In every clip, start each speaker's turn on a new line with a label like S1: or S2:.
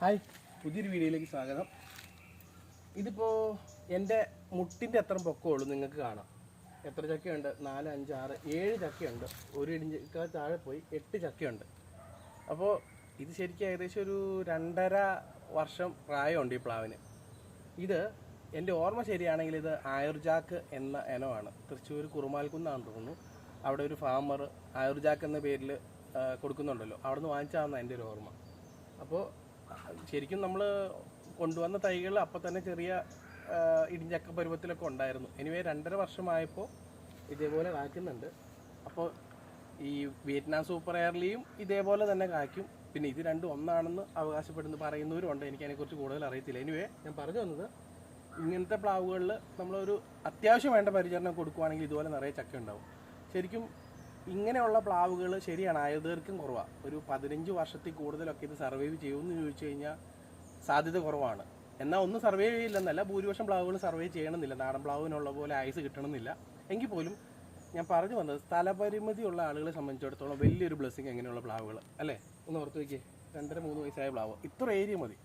S1: Hi. പുതിയൊരു വീഡിയോയിലേക്ക് സ്വാഗതം. ഇതിപ്പോൾ എന്റെ മുട്ടിന്റെ എത്ര പൊക്കമുള്ളൂ നിങ്ങൾക്ക് കാണാം. എത്ര ചക്കയുണ്ട്? നാല് അഞ്ച് ആറ് ഏഴ് ചക്കയുണ്ട്. ഒരു ഇടിഞ്ചക്ക താഴെ പോയി എട്ട് ചക്കയുണ്ട്. അപ്പോൾ ഇത് ശരിക്കും ഏകദേശം ഒരു രണ്ടര വർഷം പ്രായമുണ്ട് ഈ പ്ലാവിന്. ഇത് എന്റെ ഓർമ്മ ശരിയാണെങ്കിൽ ഇത് ആയുർജാക്ക് എന്ന ഇനമാണ്. തൃശ്ശൂർ കുറുമാൽക്കുന്നാണെന്ന് തോന്നുന്നു. അവിടെ ഒരു ഫാമർ ആയുർജാക്ക് എന്ന പേരിൽ കൊടുക്കുന്നുണ്ടല്ലോ. അവിടെ നിന്ന് വാങ്ങിച്ചാണെന്ന് എന്റെ ഒരു ഓർമ്മ. അപ്പോൾ ശരിക്കും നമ്മൾ കൊണ്ടുവന്ന തൈകൾ അപ്പം തന്നെ ചെറിയ ഇടിഞ്ഞക്ക പരുവത്തിലൊക്കെ ഉണ്ടായിരുന്നു. എനിവേ രണ്ടര വർഷമായപ്പോൾ ഇതേപോലെ കായ്ക്കുന്നുണ്ട്. അപ്പോൾ ഈ വിയറ്റ്നാം സൂപ്പർ എയർലിയും ഇതേപോലെ തന്നെ കായ്ക്കും. പിന്നെ ഇത് രണ്ടും ഒന്നാണെന്ന് അവകാശപ്പെടുന്നു പറയുന്നവരുണ്ട് എനിക്ക് അതിനെക്കുറിച്ച് കൂടുതൽ അറിയത്തില്ല. എനിവേ ഞാൻ പറഞ്ഞു വന്നത് ഇങ്ങനത്തെ പ്ലാവുകളിൽ നമ്മളൊരു അത്യാവശ്യം വേണ്ട പരിചരണം കൊടുക്കുവാണെങ്കിൽ ഇതുപോലെ നിറയെ ചക്ക ഉണ്ടാവും. ശരിക്കും ഇങ്ങനെയുള്ള പ്ലാവുകൾ ശരിയാണ് ആയുർദൈർഘ്യം കുറവാണ് ഒരു പതിനഞ്ച് വർഷത്തിൽ കൂടുതലൊക്കെ ഇത് സർവൈവ് ചെയ്യുമെന്ന് ചോദിച്ചു കഴിഞ്ഞാൽ സാധ്യത കുറവാണ്. എന്നാൽ ഒന്നും സർവൈവ് ചെയ്യില്ലെന്നല്ല ഭൂരിപക്ഷം പ്ലാവുകൾ സർവൈവ് ചെയ്യണമെന്നില്ല. നാടൻ പ്ലാവിനുള്ള പോലെ ആയുസ് കിട്ടണമെന്നില്ല. എങ്കിൽ പോലും ഞാൻ പറഞ്ഞു വന്നത് സ്ഥലപരിമിതിയുള്ള ആളുകളെ സംബന്ധിച്ചിടത്തോളം വലിയൊരു ബ്ലെസ്സിങ് എങ്ങനെയുള്ള പ്ലാവുകൾ അല്ലേ? ഒന്ന് ഓർത്ത് വയ്ക്കേ രണ്ടര മൂന്ന് വയസ്സായ പ്ലാവ്. ഇത്ര ഏരിയ മതി.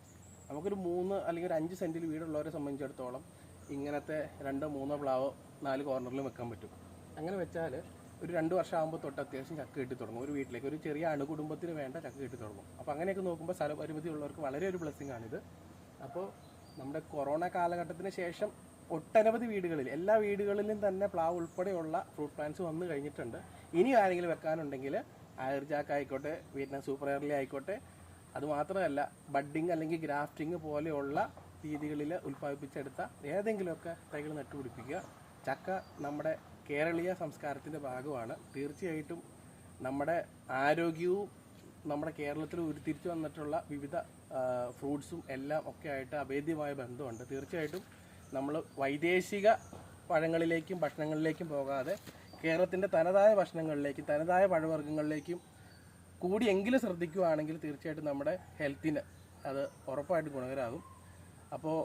S1: നമുക്കൊരു മൂന്ന് അല്ലെങ്കിൽ ഒരു അഞ്ച് സെന്റിൽ വീടുള്ളവരെ സംബന്ധിച്ചിടത്തോളം ഇങ്ങനത്തെ രണ്ടോ മൂന്നോ പ്ലാവോ നാല് കോർണറിലും വെക്കാൻ പറ്റും. അങ്ങനെ വെച്ചാൽ ഒരു രണ്ട് വർഷം ആകുമ്പോൾ തൊട്ട് അത്യാവശ്യം ചക്ക കിട്ടി തുടങ്ങും. ഒരു വീട്ടിലേക്ക് ഒരു ചെറിയ അണുകുടുംബത്തിന് വേണ്ട ചക്ക കിട്ടി തുടങ്ങും. അപ്പോൾ അങ്ങനെയൊക്കെ നോക്കുമ്പോൾ സ്ഥലപരിമിതി ഉള്ളവർക്ക് വളരെ ഒരു ബ്ലെസ്സിങ് ആണിത്. അപ്പോൾ നമ്മുടെ കൊറോണ കാലഘട്ടത്തിന് ശേഷം ഒട്ടനവധി വീടുകളിൽ എല്ലാ വീടുകളിലും തന്നെ പ്ലാവ് ഉൾപ്പെടെയുള്ള ഫ്രൂട്ട് പ്ലാന്റ്സ് വന്നു കഴിഞ്ഞിട്ടുണ്ട്. ഇനി ആരെങ്കിലും വെക്കാനുണ്ടെങ്കിൽ ആയുർജാക്ക് ആയിക്കോട്ടെ വിയറ്റ്നാം സൂപ്പർ എയർലി ആയിക്കോട്ടെ അതുമാത്രമല്ല ബഡ്ഡിങ് അല്ലെങ്കിൽ ഗ്രാഫ്റ്റിംഗ് പോലെയുള്ള രീതികളിൽ ഉൽപ്പാദിപ്പിച്ചെടുത്ത ഏതെങ്കിലുമൊക്കെ തൈകൾ നട്ടുപിടിപ്പിക്കുക. ചക്ക നമ്മുടെ കേരളീയ സംസ്കാരത്തിന്റെ ഭാഗമാണ്. തീർച്ചയായിട്ടും നമ്മുടെ ആരോഗ്യവും നമ്മുടെ കേരളത്തിൽ ഉരുത്തിരിച്ചു വന്നിട്ടുള്ള വിവിധ ഫ്രൂട്ട്സും എല്ലാം ഒക്കെ ആയിട്ട് അഭേദ്യമായ ബന്ധമുണ്ട്. തീർച്ചയായിട്ടും നമ്മൾ വൈദേശിക പഴങ്ങളിലേക്കും ഭക്ഷണങ്ങളിലേക്കും പോകാതെ കേരളത്തിന്റെ തനതായ ഭക്ഷണങ്ങളിലേക്കും തനതായ പഴവർഗങ്ങളിലേക്കും കൂടിയെങ്കിലും ശ്രദ്ധിക്കുകയാണെങ്കിൽ തീർച്ചയായിട്ടും നമ്മുടെ ഹെൽത്തിന് അത് ഉറപ്പായിട്ട് ഗുണകരമാകും അപ്പോൾ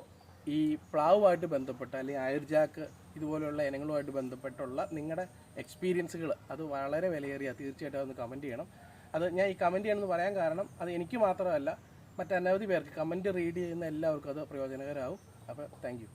S1: ഈ പ്ലാവുമായിട്ട് ബന്ധപ്പെട്ട അല്ലെങ്കിൽ ആയുർജാക്ക് ഇതുപോലെയുള്ള ഇനങ്ങളുമായിട്ട് ബന്ധപ്പെട്ടുള്ള നിങ്ങളുടെ എക്സ്പീരിയൻസുകൾ അത് വളരെ വിലയേറിയ തീർച്ചയായിട്ടും അതൊന്ന് കമന്റ് ചെയ്യണം. അത് ഞാൻ ഈ കമന്റ് ചെയ്യണമെന്ന് പറയാൻ കാരണം അത് എനിക്ക് മാത്രമല്ല മറ്റനവധി പേർക്ക് കമന്റ് റീഡ് ചെയ്യുന്ന എല്ലാവർക്കും അത് പ്രയോജനകരമാവും. അപ്പോൾ താങ്ക്